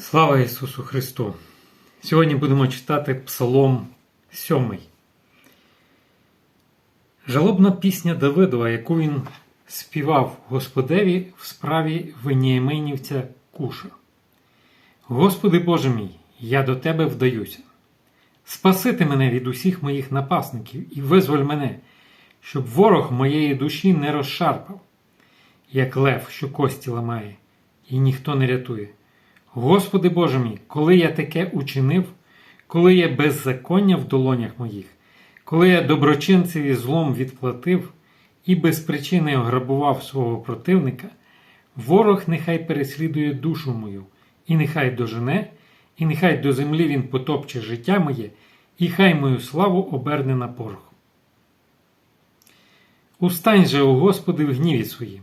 Слава Ісусу Христу! Сьогодні будемо читати Псалом 7. Жалобна пісня Давидова, яку він співав Господеві в справі Веніаминівця Куша. Господи Боже мій, я до Тебе вдаюся. Спасити мене від усіх моїх напасників і визволь мене, щоб ворог моєї душі не розшарпав, як лев, що кості ламає, і ніхто не рятує. Господи Боже мій, коли я таке учинив, коли я беззаконня в долонях моїх, коли я доброчинцеві злом відплатив і без причини ограбував свого противника, ворог нехай переслідує душу мою, і нехай дожене, і нехай до землі він потопче життя моє, і хай мою славу оберне на порох. Устань же, о Господи, в гніві своїм,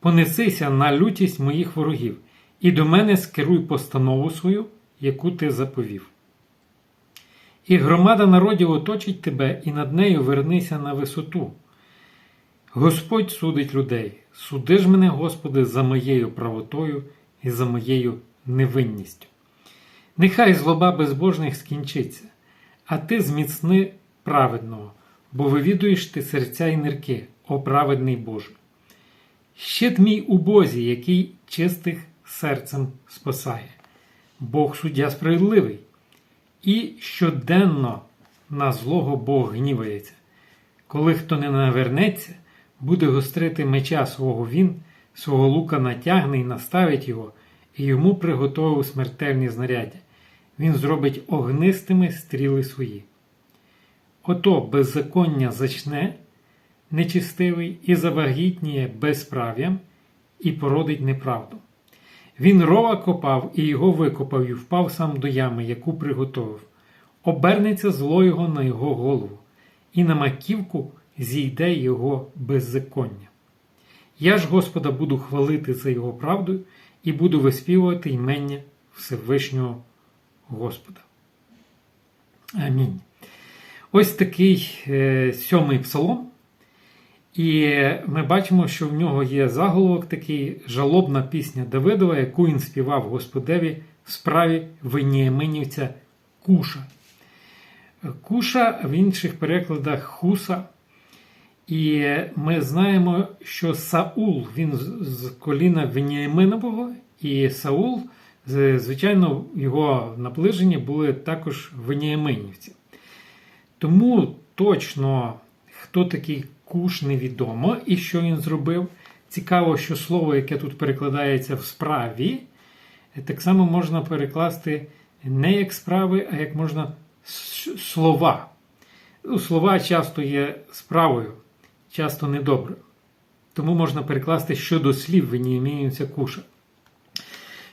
понесися на лютість моїх ворогів, і до мене скеруй постанову свою, яку ти заповів. І громада народів оточить тебе, і над нею вернися на висоту. Господь судить людей. Суди ж мене, Господи, за моєю правотою і за моєю невинністю. Нехай злоба безбожних скінчиться, а ти зміцни праведного, бо вивідуєш ти серця і нирки, о праведний Боже. Щит мій у Бозі, який чистих серцем спасає. Бог суддя справедливий, і щоденно на злого Бог гнівається. Коли хто не навернеться, буде гострити меча свого він, свого лука натягне і наставить його, і йому приготовив смертельні знаряддя. Він зробить огнистими стріли свої. Ото беззаконня зачне нечистивий і завагітніє безправ'ям, і породить неправду. Він рова копав і його викопав, і впав сам до ями, яку приготовив. Обернеться зло його на його голову, і на маківку зійде його беззаконня. Я ж Господа буду хвалити за його правду і буду виспівувати ймення Всевишнього Господа. Амінь. Ось такий е, сьомий псалом. І ми бачимо, що в нього є заголовок такий жалобна пісня Давидова, яку він співав Господеві в справі Веніаминівця Куша. Куша в інших перекладах Хуса. І ми знаємо, що Саул він з коліна Веніаминового, і Саул, звичайно, його наближенні були також Веніаминівці. Тому точно, хто такий Куш невідомо і що він зробив. Цікаво, що слово, яке тут перекладається в справі, так само можна перекласти не як справи, а як можна слова. Ну, Слова часто є справою, часто недобре. Тому можна перекласти щодо слів Веніамінівця Куша.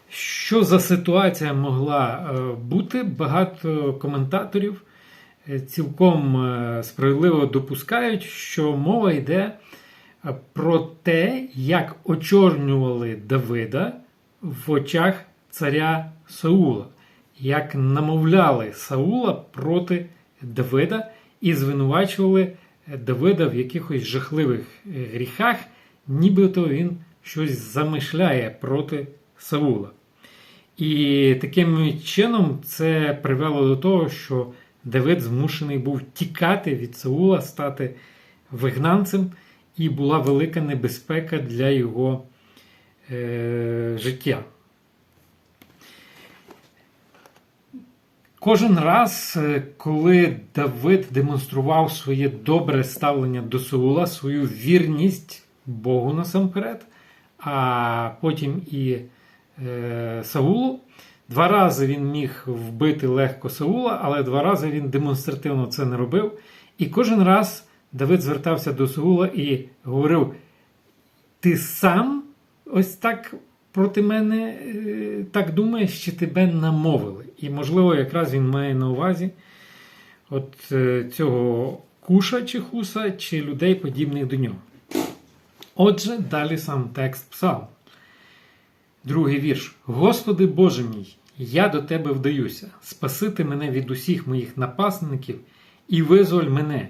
Що за ситуація могла бути? Багато коментаторів цілком справедливо допускають, що мова йде про те, як очорнювали Давида в очах царя Саула, як намовляли Саула проти Давида і звинувачували Давида в якихось жахливих гріхах, нібито він щось замишляє проти Саула. І таким чином це привело до того, що Давид змушений був тікати від Саула, стати вигнанцем, і була велика небезпека для його е, життя. Кожен раз, е, коли Давид демонстрував своє добре ставлення до Саула, свою вірність Богу насамперед, а потім і е, Саулу, Два рази він міг вбити легко Саула, але два рази він демонстративно це не робив. І кожен раз Давид звертався до Саула і говорив: Ти сам ось так проти мене так думаєш, чи тебе намовили? І, можливо, якраз він має на увазі от цього куша чи хуса, чи людей, подібних до нього. Отже, далі сам текст псалм. Другий вірш. Господи Боже мій, я до Тебе вдаюся, спасити мене від усіх моїх напасників і визволь мене,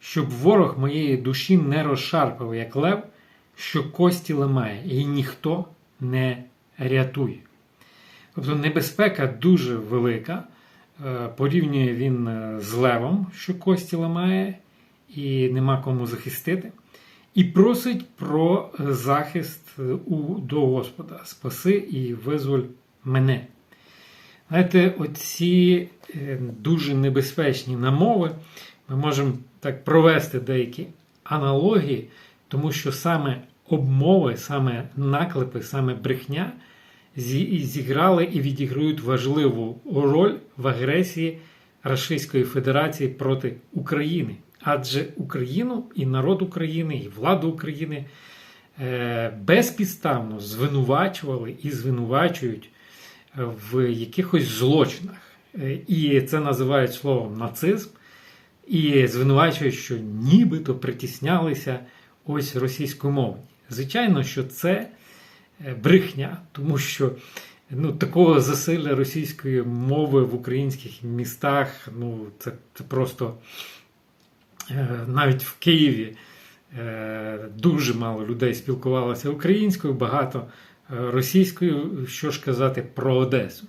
щоб ворог моєї душі не розшарпав, як лев, що кості ламає, і ніхто не рятує. Тобто небезпека дуже велика. Е, Порівнює він е, з левом, що кості ламає, і нема кому захистити. І просить про захист е, до Господа. Спаси і визволь мене. Знаєте, оці е, дуже небезпечні намови ми можемо так провести деякі аналогії, тому що саме обмови, саме наклепи, саме брехня зіграли і відіграють важливу роль в агресії Російської Федерації проти України. Адже Україну і народ України, і владу України е, безпідставно звинувачували і звинувачують в якихось злочинах. Е, І це називають словом нацизм, і звинувачують, що нібито притіснялися ось російськомовні. Звичайно, що це е, брехня, тому що ну, такого засилля російської мови в українських містах, ну, це, це просто е, навіть в Києві дуже мало людей спілкувалося українською, багато російською, що ж казати про Одесу.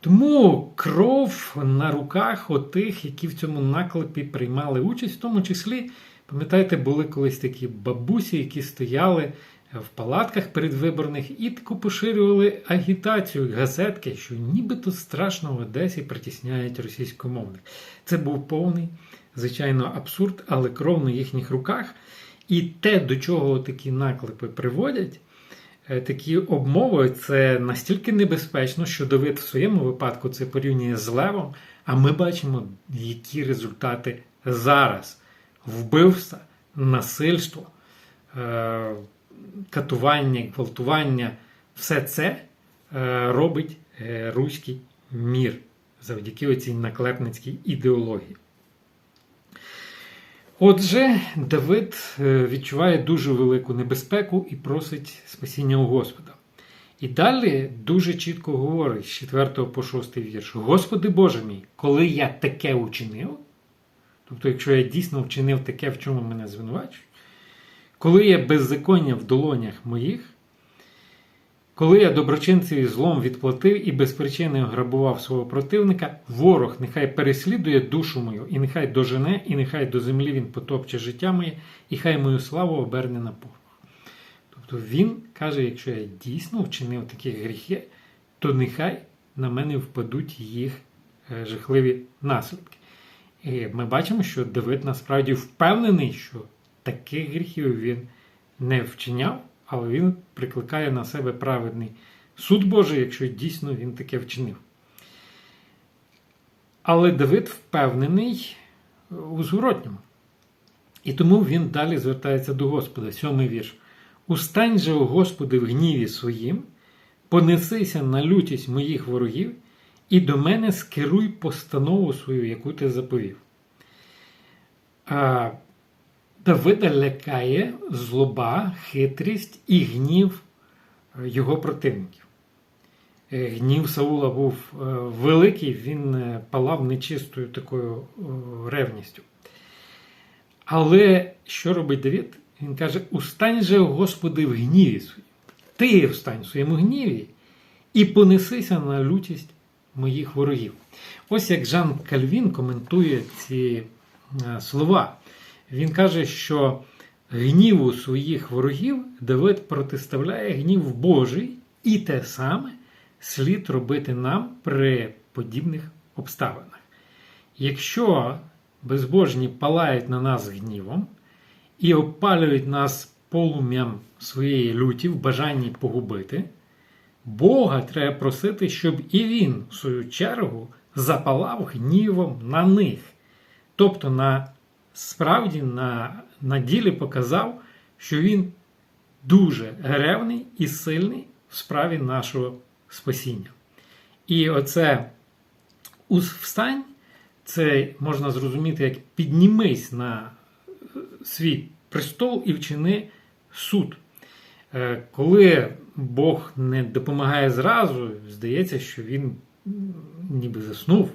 Тому кров на руках отих, які в цьому наклепі приймали участь, в тому числі, пам'ятаєте, були колись такі бабусі, які стояли в палатках передвиборних і таку поширювали агітацію, газетки, що нібито страшно в Одесі притісняють російськомовних. Це був повний, звичайно, абсурд, але кров на їхніх руках. І те, до чого такі наклепи приводять, такі обмови, це настільки небезпечно, що Давид в своєму випадку це порівнює з левом, а ми бачимо, які результати зараз: вбивства, насильство, е, катування, гвалтування, все це е, робить е, руський мір завдяки оцій наклепницькій ідеології. Отже, Давид е, відчуває дуже велику небезпеку і просить спасіння у Господа. І далі дуже чітко говорить з 4 по 6 вірш: Господи Боже мій, коли я таке учинив, тобто, якщо я дійсно вчинив таке, в чому мене звинувачують, коли є беззаконня в долонях моїх, коли я доброчинцеві злом відплатив і без причини ограбував свого противника, ворог нехай переслідує душу мою, і нехай дожене, і нехай до землі він потопче життя моє, і хай мою славу оберне на порох. Тобто він каже: якщо я дійсно вчинив такі гріхи, то нехай на мене впадуть їх е, жахливі наслідки. І ми бачимо, що Давид насправді впевнений, що таких гріхів він не вчиняв, але він прикликає на себе праведний суд Божий, якщо дійсно він таке вчинив. Але Давид впевнений у зворотньому. І тому він далі звертається до Господа, сьомий вірш. Устань же, о Господи, в гніві своїм, понесися на лютість моїх ворогів, і до мене скеруй постанову свою, яку ти заповів. Давида лякає злоба, хитрість і гнів е, його противників. Е, Гнів Саула був е, великий, він палав нечистою такою ревністю. Але що робить Давид? Він каже: Устань же, Господи, в гніві своїм. Ти встань в своєму гніві і понесися на лютість моїх ворогів. Ось як Жан Кальвін коментує ці слова. Він каже, що гніву своїх ворогів Давид протиставляє гнів Божий, і те саме слід робити нам при подібних обставинах. Якщо безбожні палають на нас гнівом і опалюють нас полум'ям своєї люті в бажанні погубити, Бога треба просити, щоб і він, в свою чергу, запалав гнівом на них. Тобто, на справді на, на ділі показав, що він дуже ревний і сильний в справі нашого спасіння. І оце встань, це можна зрозуміти, як піднімись на свій престол і вчини суд. Е, Коли Бог не допомагає зразу, здається, що він ніби заснув.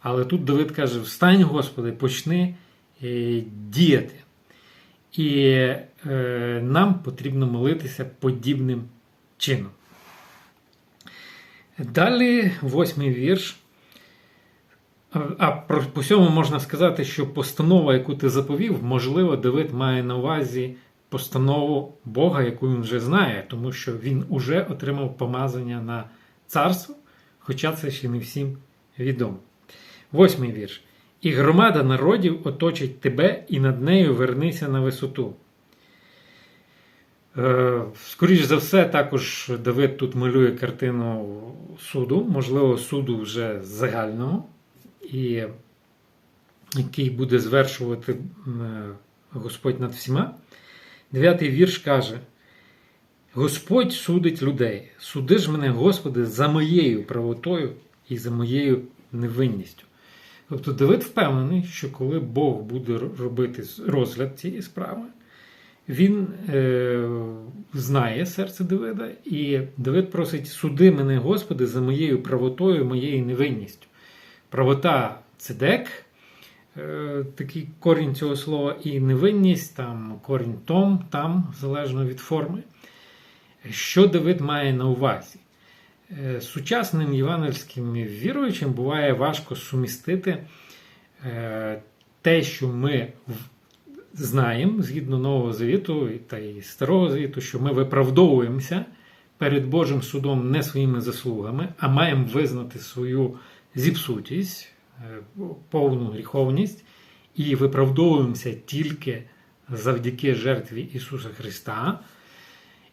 Але тут Давид каже: Встань, Господи, почни е, діяти. І е, нам потрібно молитися подібним чином. Далі восьмий вірш. А про по цьому можна сказати, що постанова, яку ти заповів, можливо, Давид має на увазі постанову Бога, яку він вже знає, тому що він уже отримав помазання на царство, хоча це ще не всім відомо. Восьмий вірш. І громада народів оточить тебе, і над нею вернися на висоту. Е, Скоріше за все, також Давид тут малює картину суду, можливо, суду вже загального, і який буде звершувати е, Господь над всіма. Дев'ятий вірш каже: Господь судить людей. Суди ж мене, Господи, за моєю правотою і за моєю невинністю. Тобто Давид впевнений, що коли Бог буде робити розгляд цієї справи, він е, знає серце Давида, і Давид просить: суди мене, Господи, за моєю правотою, моєю невинністю. Правота цедек, е, такий корінь цього слова, і невинність, там корінь том, там, залежно від форми. Що Давид має на увазі? Е, Сучасним євангельським віруючим буває важко сумістити е, те, що ми знаємо згідно Нового Завіту та й Старого Завіту, що ми виправдовуємося перед Божим судом не своїми заслугами, а маємо визнати свою зіпсутість, е, повну гріховність і виправдовуємося тільки завдяки жертві Ісуса Христа.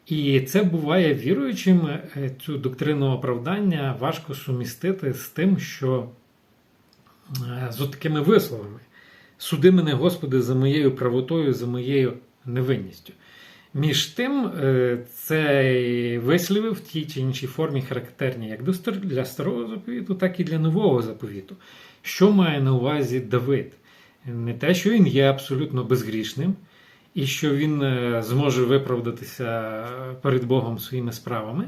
І це буває віруючим, е, цю доктрину оправдання важко сумістити з тим, що е, з такими висловами. Суди мене, Господи, за моєю правотою, за моєю невинністю. Між тим, е, це вислови в тій чи іншій формі характерні як для старого заповіту, так і для нового заповіту. Що має на увазі Давид? Не те, що він є абсолютно безгрішним, і що він е, зможе виправдатися перед Богом своїми справами.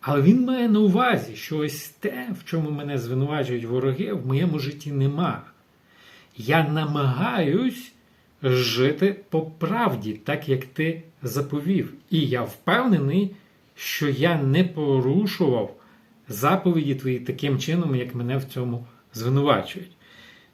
Але він має на увазі, що ось те, в чому мене звинувачують вороги, в моєму житті нема. Я намагаюсь жити по правді, так як ти заповів. І я впевнений, що я не порушував заповіді твої таким чином, як мене в цьому звинувачують.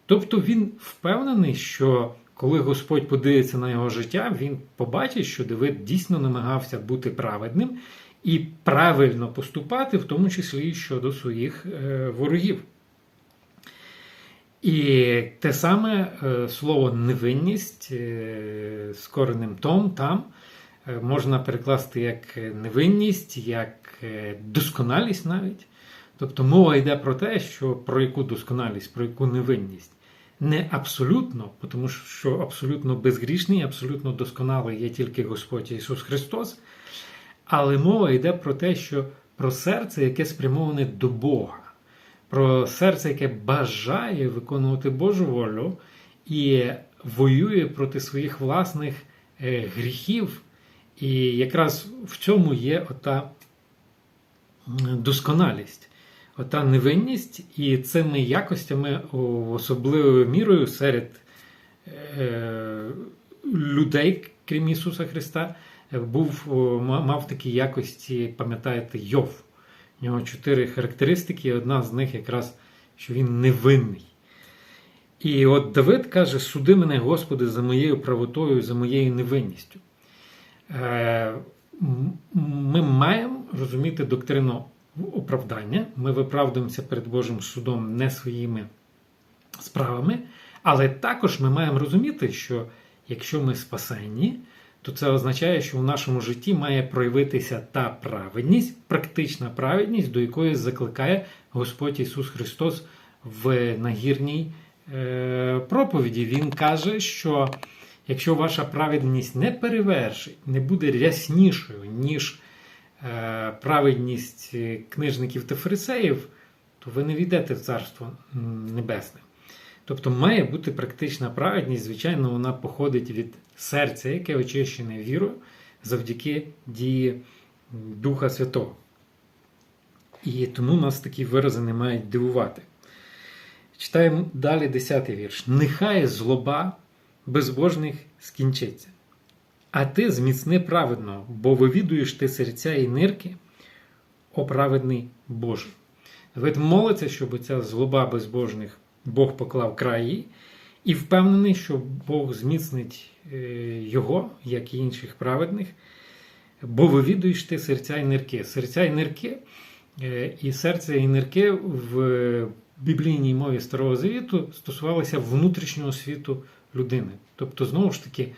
Тобто він впевнений, що коли Господь подивиться на його життя, він побачить, що Давид дійсно намагався бути праведним і правильно поступати, в тому числі щодо своїх е, ворогів. І те саме е, слово невинність е, з коренем том там можна перекласти як невинність, як досконалість навіть. Тобто мова йде про те, що про яку досконалість, про яку невинність не абсолютно, тому що абсолютно безгрішний, абсолютно досконалий є тільки Господь Ісус Христос. Але мова йде про те, що про серце, яке спрямоване до Бога, про серце, яке бажає виконувати Божу волю і воює проти своїх власних е, гріхів. І якраз в цьому є ота досконалість ота невинність і цими якостями особливою мірою серед е, людей, крім Ісуса Христа, був, мав такі якості, пам'ятаєте, Йов. У нього чотири характеристики, і одна з них якраз, що він невинний. І от Давид каже: суди мене, Господи, за моєю правотою, за моєю невинністю. Е, ми маємо розуміти доктрину оправдання. Ми виправдуємося перед Божим судом не своїми справами, але також ми маємо розуміти, що якщо ми спасенні, то це означає, що в нашому житті має проявитися та праведність, практична праведність, до якої закликає Господь Ісус Христос в нагірній е, проповіді. Він каже, що якщо ваша праведність не перевершить, не буде ряснішою, ніж праведність книжників та фарисеїв, то ви не війдете в Царство Небесне. Тобто має бути практична праведність, звичайно, вона походить від серця, яке очищене вірою завдяки дії Духа Святого. І тому нас такі вирази не мають дивувати. Читаємо далі 10 вірш. Нехай злоба безбожних скінчиться. А ти зміцни праведно, бо вивідуєш ти серця і нирки, о праведний Боже. Давид молиться, щоб ця злоба безбожних Бог поклав край їй, і впевнений, що Бог зміцнить е, його, як і інших праведних, бо вивідуєш ти серця і нирки. Серця і нирки, е, і серце і нирки в біблійній мові Старого Завіту стосувалися внутрішнього світу людини. Тобто, знову ж таки,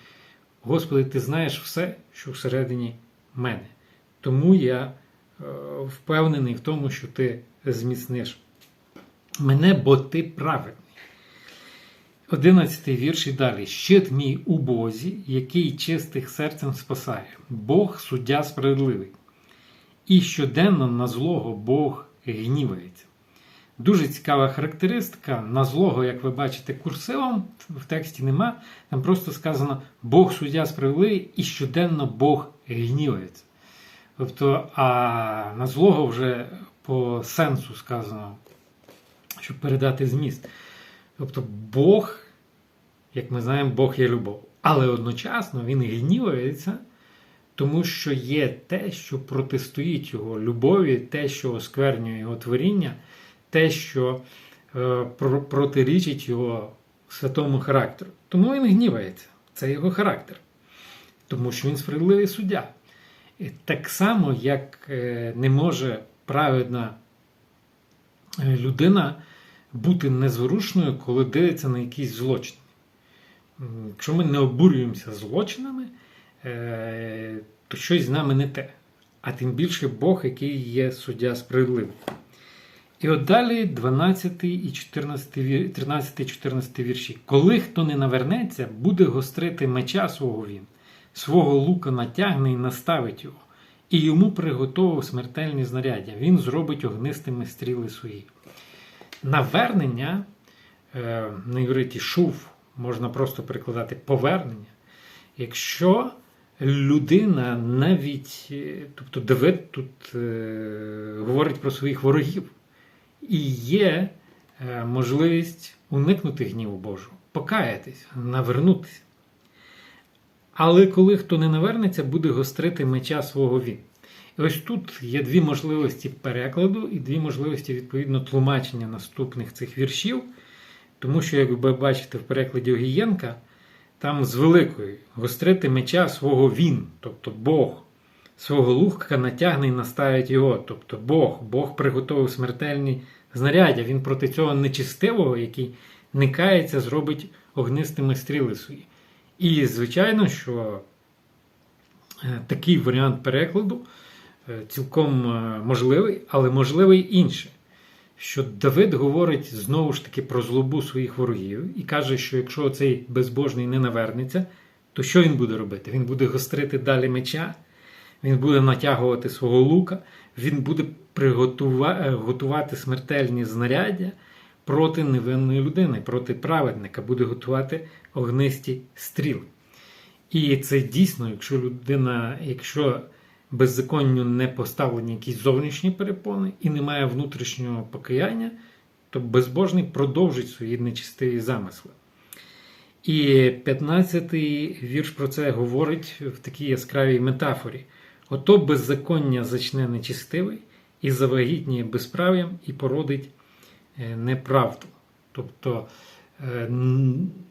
Господи, ти знаєш все, що всередині мене. Тому я е, впевнений в тому, що ти зміцниш мене, бо ти праведний. Одинадцятий вірш і далі. Щит мій у Бозі, який чистих серцем спасає. Бог суддя справедливий. І щоденно на злого Бог гнівається. Дуже цікава характеристика. На злого, як ви бачите, курсивом в тексті нема. Там просто сказано Бог суддя справедливий і щоденно Бог гнівається. Тобто, а на злого вже по сенсу сказано, щоб передати зміст. Тобто Бог, як ми знаємо, Бог є любов. Але одночасно він гнівається, тому що є те, що протистоїть його любові, те, що осквернює його творіння, те, що е, протирічить його святому характеру. Тому він гнівається. Це його характер. Тому що він справедливий суддя. І так само, як е, не може праведна е, людина бути незворушною, коли дивиться на якийсь злочин. Якщо ми не обурюємося злочинами, то щось з нами не те. А тим більше Бог, який є суддя справедливий. І от далі 12 і 14, 13 і 14 вірші. Коли хто не навернеться, буде гострити меча свого він, свого лука натягне і наставить його, і йому приготовив смертельні знаряддя. Він зробить огнистими стріли свої. Навернення е, на івриті шув можна просто перекладати повернення. Якщо людина навіть, е, тобто Давид тут е, говорить про своїх ворогів, і є е, можливість уникнути гніву Божого, покаятись, навернутися. Але коли хто не навернеться, буде гострити меча свого він. І ось тут є дві можливості перекладу і дві можливості, відповідно, тлумачення наступних цих віршів. Тому що, як ви бачите в перекладі Огієнка, там з великої гострити меча свого він, тобто Бог, свого лука натягне і наставить його. Тобто Бог, Бог приготовив смертельні знаряддя. Він проти цього нечистивого, який не кається, зробить огнистими стріли свої. І, звичайно, що е, такий варіант перекладу е, цілком е, можливий, але можливий інше. Що Давид говорить знову ж таки про злобу своїх ворогів і каже, що якщо цей безбожний не навернеться, то що він буде робити? Він буде гострити далі меча, він буде натягувати свого лука, він буде готувати смертельні знаряддя проти невинної людини, проти праведника, буде готувати огнисті стріли. І це дійсно, якщо людина, якщо беззаконню не поставлені якісь зовнішні перепони і немає внутрішнього покаяння, то безбожний продовжить свої нечистиві замисли. І 15-й вірш про це говорить в такій яскравій метафорі: ото беззаконня зачне нечистивий і завагітніє безправ'ям і породить е, неправду. Тобто е,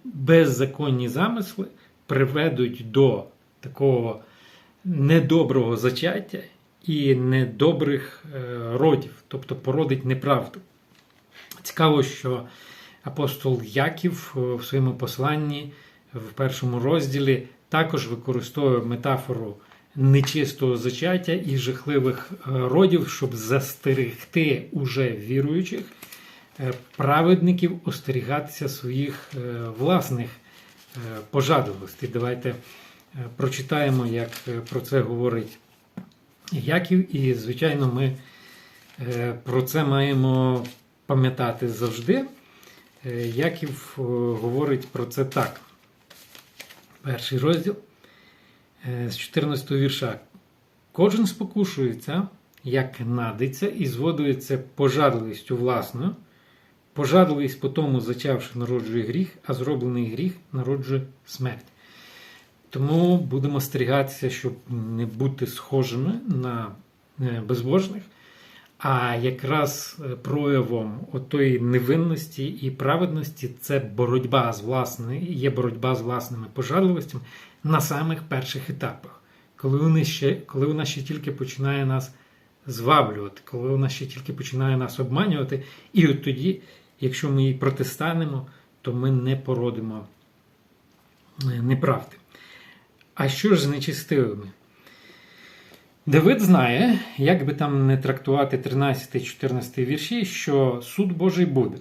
беззаконні замисли приведуть до такого недоброго зачаття і недобрих е, родів, тобто породить неправду. Цікаво, що апостол Яків в своєму посланні в першому розділі також використовує метафору нечистого зачаття і жахливих е, родів, щоб застерегти уже віруючих е, праведників остерігатися своїх власних пожадливостей. Давайте прочитаємо, як про це говорить Яків, і, звичайно, ми про це маємо пам'ятати завжди. Яків говорить про це так. Перший розділ з 14 вірша. Кожен спокушується, як надиться, і зводується пожадливістю власною. Пожадливість по тому, зачавши, народжує гріх, а зроблений гріх народжує смерть. Тому будемо стерігатися, щоб не бути схожими на е, безбожних. А якраз е, проявом отої невинності і праведності це боротьба з власною, є боротьба з власними пожадливостями на самих перших етапах, коли вони ще, коли вона ще тільки починає нас зваблювати, коли вона ще тільки починає нас обманювати, і от тоді, якщо ми їй протистанемо, то ми не породимо е, неправди. А що ж з нечистивими? Давид знає, як би там не трактувати 13-14 вірші, що суд Божий буде.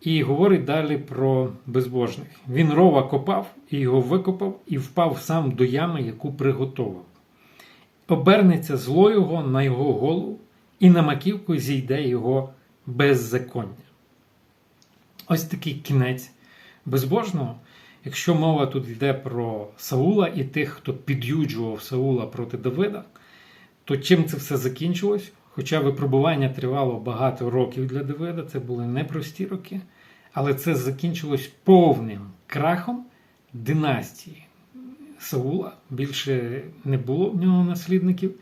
І говорить далі про безбожних. Він рова копав, і його викопав, і впав сам до ями, яку приготував. Обернеться зло його на його голову, і на маківку зійде його беззаконня. Ось такий кінець безбожного. Якщо мова тут йде про Саула і тих, хто під'юджував Саула проти Давида, то чим це все закінчилось? Хоча випробування тривало багато років для Давида, це були непрості роки, але це закінчилось повним крахом династії Саула. Більше не було в нього наслідників.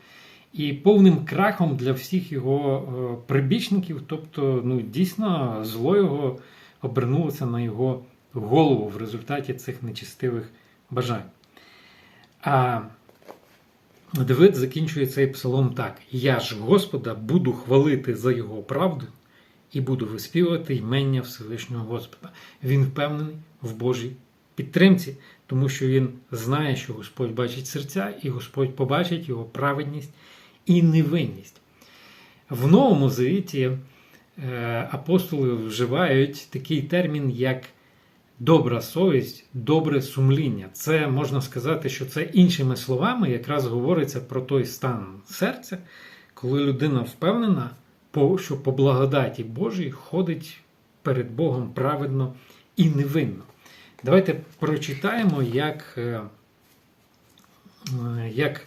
І повним крахом для всіх його е, прибічників, тобто, ну, дійсно, зло його обернулося на його голову в результаті цих нечистивих бажань. А Давид закінчує цей псалом так: Я ж Господа буду хвалити за його правду і буду виспівувати ймення Всевишнього Господа. Він впевнений в Божій підтримці, тому що він знає, що Господь бачить серця, і Господь побачить його праведність і невинність. В Новому Завіті е, апостоли вживають такий термін, як добра совість, добре сумління. Це можна сказати, що це іншими словами якраз говориться про той стан серця, коли людина впевнена, що по благодаті Божій ходить перед Богом праведно і невинно. Давайте прочитаємо, як, е, як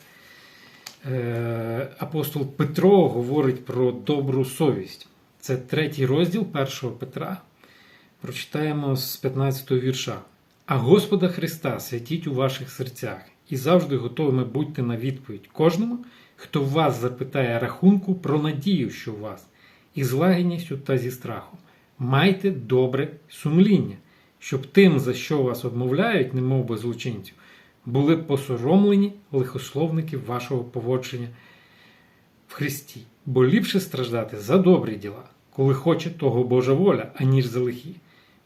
е, апостол Петро говорить про добру совість. Це третій розділ першого Петра. Прочитаємо з 15 го вірша. А Господа Христа святіть у ваших серцях і завжди готовими будьте на відповідь кожному, хто вас запитає рахунку про надію, що у вас, і з лагідністю та зі страхом. Майте добре сумління, щоб тим, за що вас обмовляють, немов би злочинців, були посоромлені лихословники вашого поводження в Христі, бо ліпше страждати за добрі діла, коли хоче того Божа воля, аніж за лихі.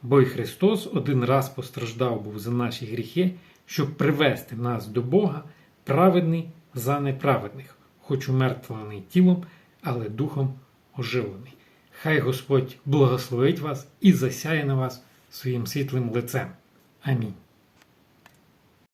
Бо й Христос один раз постраждав був за наші гріхи, щоб привести нас до Бога, праведний за неправедних, хоч умертвлений тілом, але духом оживлений. Хай Господь благословить вас і засяє на вас своїм світлим лицем. Амінь.